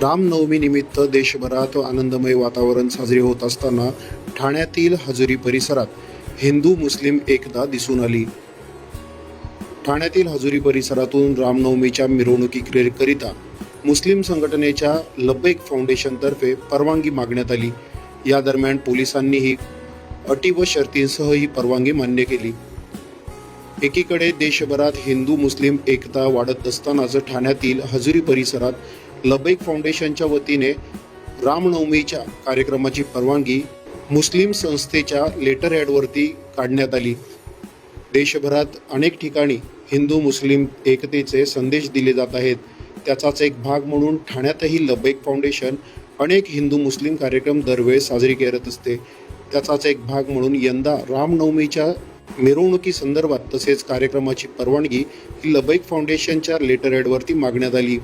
रामनवमीनिमित्त देशभरात आनंदमय वातावरण साजरे होत असताना ठाण्यातील हजुरी परिसरात हिंदू मुस्लिम एकता दिसून आली. ठाण्यातील हजुरी परिसरातून रामनवमीच्या मिरवणुकीकरिता मुस्लिम संघटनेच्या लब्बैक फाउंडेशनतर्फे परवानगी मागण्यात आली. या दरम्यान पोलिसांनीही अटी व शर्तींसह ही परवानगी मान्य केली. एकीकडे देशभरात हिंदू मुस्लिम एकता वाढत असतानाच ठाण्यातील हजुरी परिसरात लबैक फाउंडेशनच्या वतीने रामनवमीच्या कार्यक्रमाची परवानगी मुस्लिम संस्थेच्या लेटर हॅडवरती काढण्यात आली. देशभरात अनेक ठिकाणी हिंदू मुस्लिम एकतेचे संदेश दिले जात आहेत. त्याचाच एक भाग म्हणून ठाण्यातही लबैक फाउंडेशन अनेक हिंदू मुस्लिम कार्यक्रम दरवेळेस साजरी करत असते. त्याचाच एक भाग म्हणून यंदा रामनवमीच्या मिरवणुकी संदर्भात तसेच कार्यक्रमाची परवानगी ही लबैक फाउंडेशनच्या लेटर हेडवरती मागण्यात आली.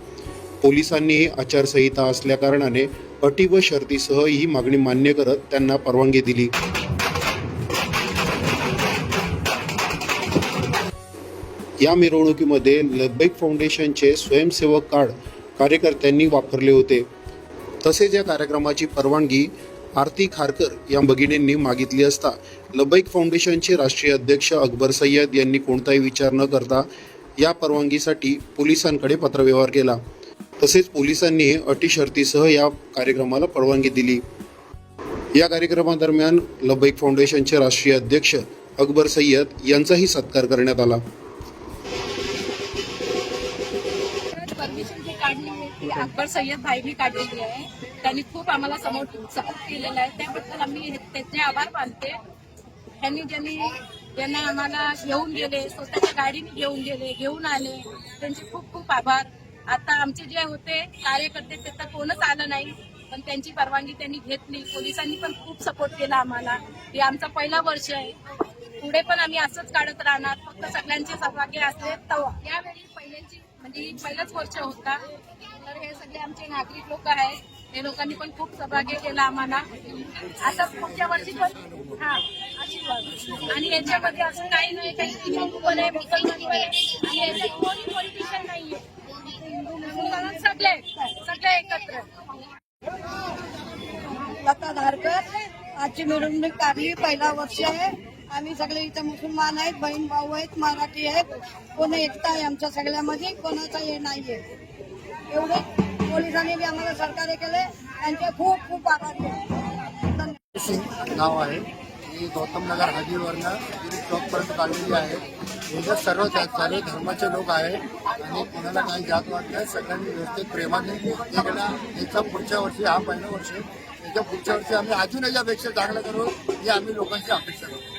पोलिसांनीही आचारसंहिता असल्याकारणाने अटी व शर्तीसह ही मागणी मान्य करत त्यांना परवानगी दिली. या मिरवणुकीमध्ये लब्बैक फाउंडेशनचे स्वयंसेवक कार्ड कार्यकर्त्यांनी वापरले होते. तसेच या कार्यक्रमाची परवानगी आरती खारकर या भगिनींनी मागितली असता लबैक फाउंडेशनचे राष्ट्रीय अध्यक्ष अकबर सय्यद यांनी कोणताही विचार न करता या परवानगीसाठी पोलिसांकडे पत्रव्यवहार केला. तसेच पोलिसांनी अटी शर्तीसह या कार्यक्रमाला परवानगी दिली. या कार्यक्रमादरम्यान लबैक फाउंडेशनचे राष्ट्रीय अध्यक्ष अकबर सय्यद यांचाही सत्कार करण्यात आला. अकबर सय्यद भाईनी काढलेली आहे. त्यांनी खूप आम्हाला समोर सपोर्ट केलेला आहे. त्याबद्दल आम्ही त्याचे आभार मानते. त्यांनी ज्यांनी ज्यांना आम्हाला घेऊन गेले स्वतःच्या गाडीने घेऊन गेले घेऊन आले त्यांचे खूप खूप आभार. आता आमचे जे होते कार्यकर्ते ते तर कोणच आलं नाही. पण त्यांची परवानगी त्यांनी घेतली. पोलिसांनी पण खूप सपोर्ट केला आम्हाला. हे आमचा पहिला वर्ष आहे. पुढे पण आम्ही असंच काढत राहणार. फक्त सगळ्यांचे सहभागी असले तेव्हा. यावेळी पहिल्यांची म्हणजे ही पहिलाच वर्ष होता. तर हे सगळे आमचे नागरिक लोक आहेत. हे लोकांनी पण खूप सहभागी केला आम्हाला. आता पुढच्या वर्षी पण हा आशीर्वाद. आणि याच्यामध्ये असं काही नाही. काही हिंदू पण आहे मुसलमान पण आहे. आणि याच्यात कोणी पॉलिटिशियन नाहीये हिंदू मुसलमान सगळे सगळे एकत्र. लता धारकर आजची मिरवणूक काढली पहिला वर्ष आहे. आम्ही सगळे इथं मुसलमान आहेत बहीण भाऊ आहेत मराठी आहेत. कोण एकता आहे आमच्या सगळ्यामध्ये कोणाचा हे नाहीये. एवढे पोलिसांनी बी आम्हाला सरकार केले. त्यांचे खूप खूप आभारी आहे. नाव आहे. ही गौतम नगर हाजीवरनं चौकपर्यंत काढलेली आहे. हे जर सर्व सारे धर्माचे लोक आहेत आणि कोणाला काही जात वाट नाही. सगळ्यांनी व्यवस्थित प्रेमाने एकदा याच्या पुढच्या वर्षी हा पहिला वर्ष. याच्या पुढच्या वर्षी आम्ही अजून याच्यापेक्षा चांगलं करू ही आम्ही लोकांची अपेक्षा करतो.